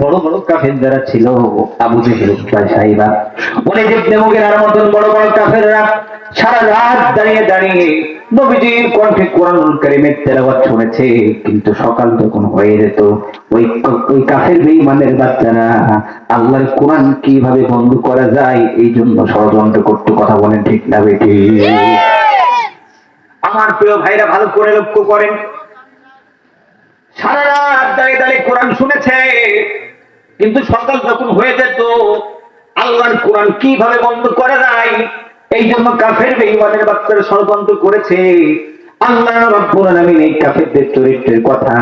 বড় বড় কাফের যারা ছিল আবু সাহিবা মতন বড় বড় কাফেররা সারা রাত দাঁড়িয়ে দাঁড়িয়ে নবীজির কণ্ঠে কোরআন কারিমের শুনেছে কিন্তু সকাল যখন হয়ে যেত। ওই ওই কাফের বেঈমানের বাচ্চারা আল্লাহর কোরআন কীভাবে বন্ধ করা যায় এই জন্য ষড়যন্ত্র করতে কথা বলেন ঠিক না বেটি? আমার প্রিয় ভাইরা ভালো করে লক্ষ্য করেন। সারা রাত দাঁড়িয়ে দাঁড়িয়ে কোরআন শুনেছে। কিন্তু সকাল যখন হয়ে যেত, আল্লাহর কোরআন কীভাবে বন্ধ করা যায় এই জন্য কাফের বেঈমানের বাচ্চারা ষড়যন্ত্র করেছে। আল্লাহ এই কাফেরদের চরিত্রের কথা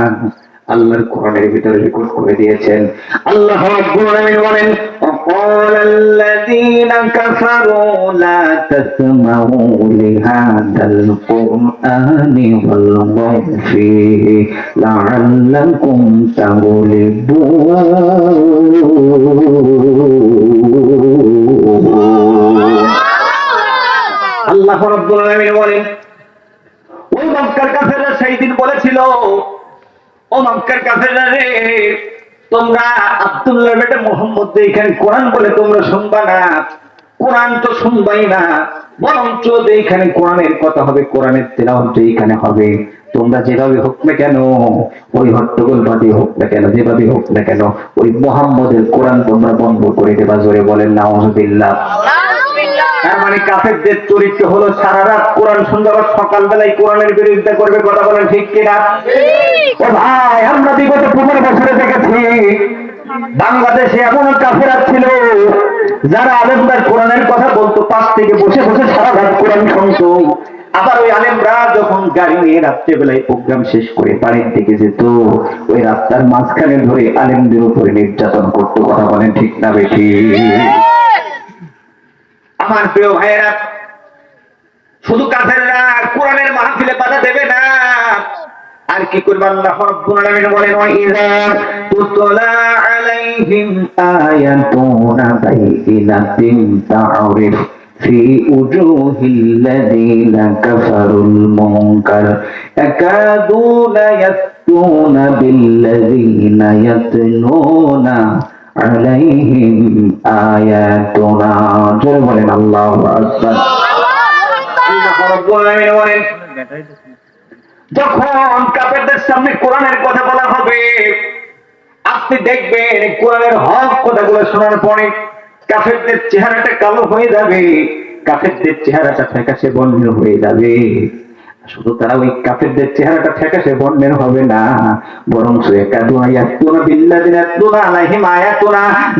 আল্লাহর কোরআনের ভিতরে রেকর্ড করে দিয়েছেন। আল্লাহ রব্বুল আলামিন বলেন وقال الذين كفروا لا تسمعوا لهذا القرآن والغوا فيه لعلكم تغلبون আল্লাহ রব্বুল আলামিন বলেন ওই মক্কার কাফেররা সেই দিন বলেছিল ও মক্কার কাফেররা রে তোমরা আব্দুল্লাহ বেটা মোহাম্মদ এখানে কোরআন বলে তোমরা শুনবা না কোরআন তো শুনবাই না বরঞ্চ এইখানে কোরআনের কথা হবে কোরআনের তেলাওয়াত এইখানে হবে তোমরা যেভাবে হোক না কেন ওই হট্টগোল বাদী হোক না কেন যেভাবে হোক না কেন ওই মোহাম্মদের কোরআন তোমরা বন্ধ করে দেবা জোরে বলেন নাউজুবিল্লাহ। তার মানে কাফেরদের চরিত্র হলো সারা রাত কোরআন আবার সকালবেলায় কোরআনের বিরোধিতা করবে কথা বলেন ঠিক কিনা? ও ভাই, আমরা বিগত পনেরো বছরে দেখেছি, বাংলাদেশে এমন কাফেরা ছিল, যারা আলেমদার কোরআনের কথা বলতো, পাশ থেকে বসে বসে সারা রাত কোরআন শুনতো। আবার ওই আলেমরা যখন গাড়ি নিয়ে রাত্রেবেলায় প্রোগ্রাম শেষ করে বাড়ির দিকে যেত, ওই রাস্তার মাঝখানে ধরে আলেমদের উপরে নির্যাতন করতো, কথা বলেন ঠিক না বেশি আমার প্রিয় ভাইয়েরা, শুধু কাফেররা কোরআনের মাহফিলে বাধা দেবে না। আর কি করবে আল্লাহ রাব্বুল আলামিন বলেন ওয়া ইযা তুতলা আলাইহিম আয়াতুনা বাইনাতিন তা'রিফ في وجوه الذين كفروا المنكر يكادون يسطون بالذين يتلون عليهم آياتنا জোরে বলেন আল্লাহু আকবার আল্লাহ রাব্বুল আলামিন বলেন যখন কাপেরদের সামনে কোরআনের কথা বলা হবে, আপনি দেখবেন কোরআনের হক কথাগুলো শোনার পরে কাফেরদের চেহারাটা কালো হয়ে যাবে, কাফেরদের চেহারাটা ফ্যাকাশে বন্ধ হয়ে যাবে। শুধু তারা ওই কাফেরদের চেহারাটা ফ্যাকাশে বর্ণের হবে না। বরং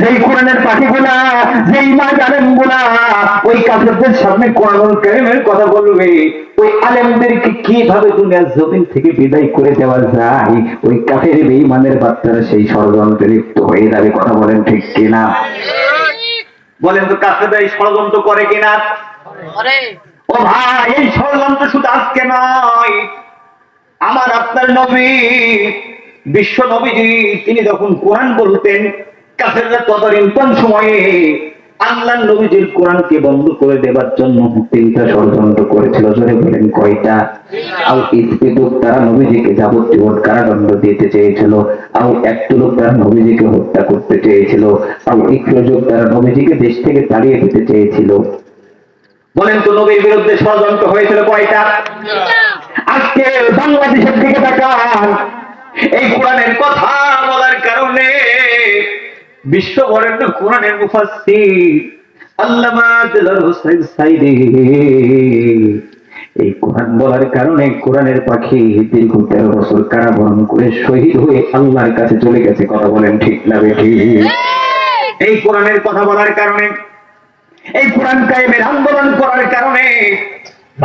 যেই কোরআনের যেই মা আলেমগুলা, ওই কাফেরদের সামনে কারীমের কথা বলবে। ওই আলেমদেরকে কীভাবে দুনিয়ার জমিন থেকে বিদায় করে দেওয়া যায়? ওই কাফের বাচ্চারা সেই ষড়যন্ত্রে লিপ্ত হয়ে যাবে, কথা বলেন ঠিক কিনা? বলেন তো, কাফেররা এই ষড়যন্ত্র করে কিনা? ও ভাই, এই ষড়যন্ত্র শুধু আজকে নয়। আমার আপনার নবী, বিশ্ব নবীজি, তিনি যখন কোরআন বলতেন, কাফেররা তদানীন্তন সময়ে আল্লাহ নবীজির কোরআনকে বন্ধ করে দেবার জন্য তিনটা ষড়যন্ত্র করেছিল, জোরে বলেন কয়টা? আও ইসপিদুক তারা নবীজিকে যাবজ্জীবন কারাদণ্ড দিতে চেয়েছিল, আও একটু লোক তারা নবীজিকে হত্যা করতে চেয়েছিল, আও ইকরযুগ তারা নবীজিকে দেশ থেকে তাড়িয়ে দিতে চেয়েছিল। বলেন তো নবীর বিরুদ্ধে ষড়যন্ত্র হয়েছিল কয়টা? আজকে বাংলাদেশের দিকে তাকান। এই কোরআনের কথা বলার কারণে বিশ্বভরের কোরআনের মুফাসসির আল্লামা দিলর হোসেন সাইদি। এই কোরআন বলার কারণে কোরআনের পাখি দীর্ঘ তেরো বছর কারাবরণ করে শহীদ হয়ে আল্লাহর কাছে চলে গেছে কথা বলেন ঠিক না বেঠি এই কোরআনের কথা বলার কারণে এই কোরআন কায়েমের আন্দোলন করার কারণে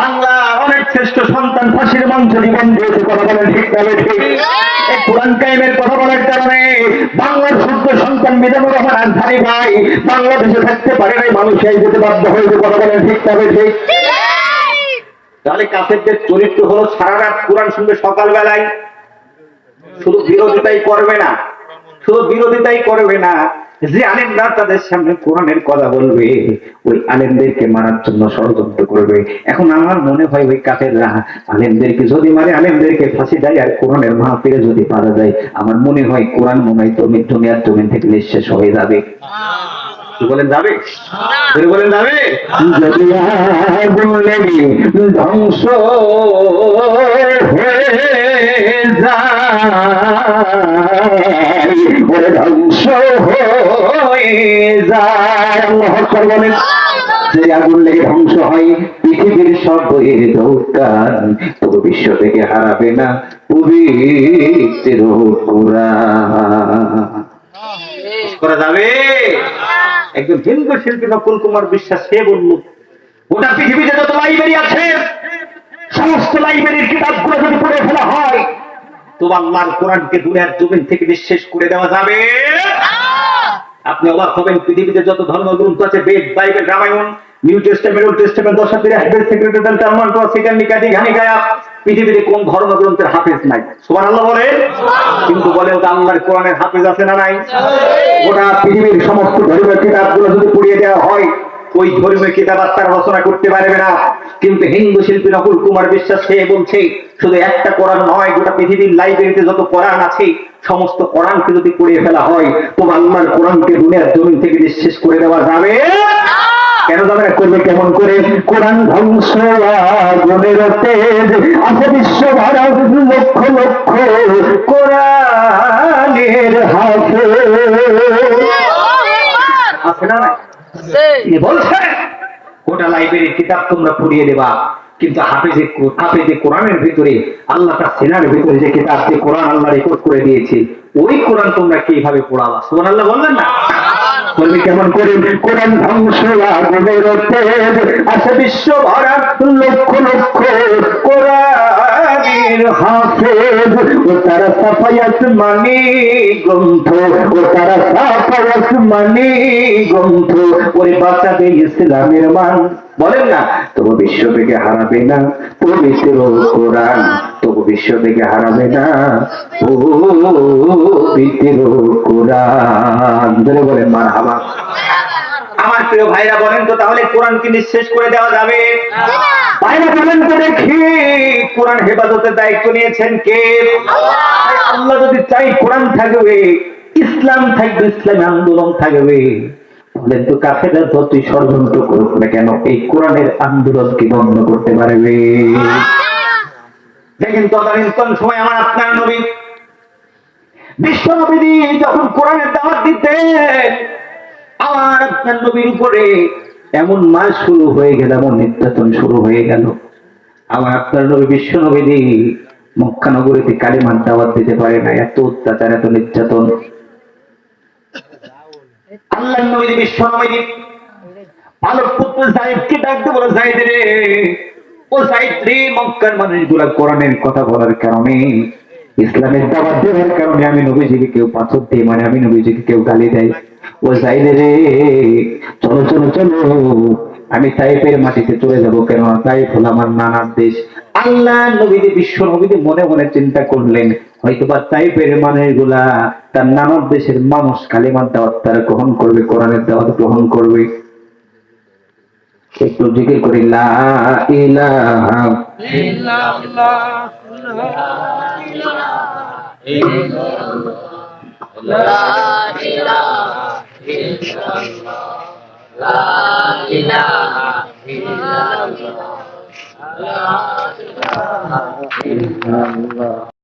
বাংলা অনেক শ্রেষ্ঠ সন্তান ফাঁসির মঞ্চ জীবন দিয়েছে, কথা বলেন ঠিক তবে ঠিক। এই কোরআন কায়েমের কথা বলার কারণে বাংলার শুদ্ধ সন্তান মিজানুর রহমান আনসারি ভাই বাংলাদেশে থাকতে পারে নাই, মানুষ এই যেতে বাধ্য হয়েছে, কথা বলেন ঠিক তবে ঠিক। তাহলে কাফেরদের চরিত্র হলো সারা রাত কোরআন শুনবে সকালবেলায়। শুধু বিরোধিতাই করবে না, শুধু বিরোধিতাই করবে না যে আলেমরা তাদের সামনে কোরআনের কথা বলবে ওই আলেমদেরকে মারার জন্য ষড়যন্ত্র করবে এখন আমার মনে হয় ওই কাফেররা আলেমদেরকে যদি মারে আলেমদেরকে ফাঁসি দেয় আর কোরআনের মাহফিলে যদি পারা যায় আমার মনে হয় কোরআন মনে হয় তুমি দুনিয়ার জমিন থেকে নিঃশেষ হয়ে যাবে বলেন যাবে? বলেন যাবে? যদি আগুন লেগে ধ্বংস হয়ে যায়। ওরে ধ্বংস হয়ে যায় বলেন যে আগুন লেগে ধ্বংস হয় পৃথিবীর সব বইয়ের দোকান তবু বিশ্ব থেকে হারাবে না পবিত্র করা যাবে? একজন হিন্দু শিল্পী নকুল কুমার বিশ্বাস, সে বলল, গোটা পৃথিবীতে যত লাইব্রেরি আছে, সমস্ত লাইব্রেরির কিতাবগুলো যদি পড়ে ফেলা হয়, তো আল্লাহর কোরআনকে দুনিয়ার জমিন থেকে নিঃশেষ করে দেওয়া যাবে। আপনি অবাক হবেন, পৃথিবীতে যত ধর্মগ্রন্থ আছে, Veda, Bible, Ramayana, New Testament, Old Testament, দশাতির Hafez সেক্রেটারি টার্মান সেকেন্ড নিকাতি ঘানিকায়া পৃথিবীতে কোন ধর্মগ্রন্থের হাফেজ নাই। সুবহানাল্লাহ বলে কিন্তু বলে ওটা আল্লাহর কোরআনের হাফেজ আছে না নাই? গোটা পৃথিবীর সমস্ত ধর্মের কিতাবগুলো যদি পুড়িয়ে দেওয়া হয় ওই ধর্মীয় কিতাব আর তারা রচনা করতে পারবে না। কিন্তু হিন্দু শিল্পী নকুল কুমার বিশ্বাস সে বলছে শুধু একটা কোরআন নয় গোটা পৃথিবীর লাইব্রেরিতে যত কোরআন আছে সমস্ত কোরআনকে যদি পুড়িয়ে ফেলা হয় তো আল্লাহর কোরআনকে দুনিয়ার জমিন থেকে নিঃশেষ করে দেওয়া যাবে। কেন না করবে? কেমন করে? কোরআন ধ্বংস আগুনের তেজ। আছে বিশ্ব ভারত লক্ষ লক্ষ কোরআনের আছে না নাই? গোটা লাইব্রেরির কিতাব তোমরা পড়িয়ে দেবা। কিন্তু হাফেজে হাফেজে কোরআনের ভিতরে আল্লাহ তার সেনার ভিতরে যে কিতাব যে কোরআন আল্লাহ রেকর্ড করে দিয়েছে ওই কোরআন তোমরা কীভাবে পড়াবা? সুবহান আল্লাহ বললেন না? বলবে কেমন করে? কোরআন ধ্বংস আছে বিশ্ব ভরা লক্ষ লক্ষ কোরআনের হাফেজ। ও তারা সাফায়াত মানি গ্রন্থ। ও তারা সাফায়াত মানি গ্রন্থ। ওরে বাঁচাবে ইসলামের মান। বলেন না তবু বিশ্ব থেকে হারাবে না পবিত্র কোরআন। তবু বিশ্ব থেকে হারাবে না পবিত্র কোরআন। ধরে বলেন মার হাবা আমার প্রিয় ভাইরা, বলেন তো তাহলে কোরআনকে নিঃশেষ করে দেওয়া যাবে? ভাইরা, বলেন তো দেখি, কোরআন হেফাজতের দায়িত্ব নিয়েছেন কে? আল্লাহ যদি চাই কোরআন থাকবে, ইসলাম থাকবে, ইসলামী আন্দোলন থাকবে। বলেন তো কাফেরা ষড়যন্ত্র করুক না কেন, এই কোরআনের আন্দোলনকে বন্ধ করতে পারবে? দেখেন তদানীন্তন সময় আমার আপনার নবী। বিশ্বনবীদি যখন কোরআনের দাওয়াত আমার আপনার নবীর উপরে এমন মাস শুরু হয়ে গেল, এমন নির্যাতন শুরু হয়ে গেল। আমার আপনার নবী বিশ্ব নবীজি মক্কা নগরীতে কালিমার দাওয়াত দিতে পারে না, এত অত্যাচার, এত নির্যাতন। আল্লাহ পুত্র ডাকতে বলো রে ও রে, মক্কার কোরআনের কথা বলার কারণে, ইসলামের দাওয়াত দেওয়ার কারণে আমি নবীজিকে কেউ পাথর দিই মানে আমি নবীজিকে কেউ গালি দেয়। ও সাইদ রে, চলো চলো চলো, আমি তাইফের মাটিতে চলে যাব কেন তাইফ আমার নানার দেশ। আল্লাহ নবীজি বিশ্ব নবীজি মনে মনে চিন্তা করলেন হয়তো বা তাইফের মানুষগুলা তার নানার দেশের মানুষ কালিমার দাওয়াত তারা গ্রহণ করবে, কোরআনের দাওয়াত গ্রহণ করবে। একটু জিকির করি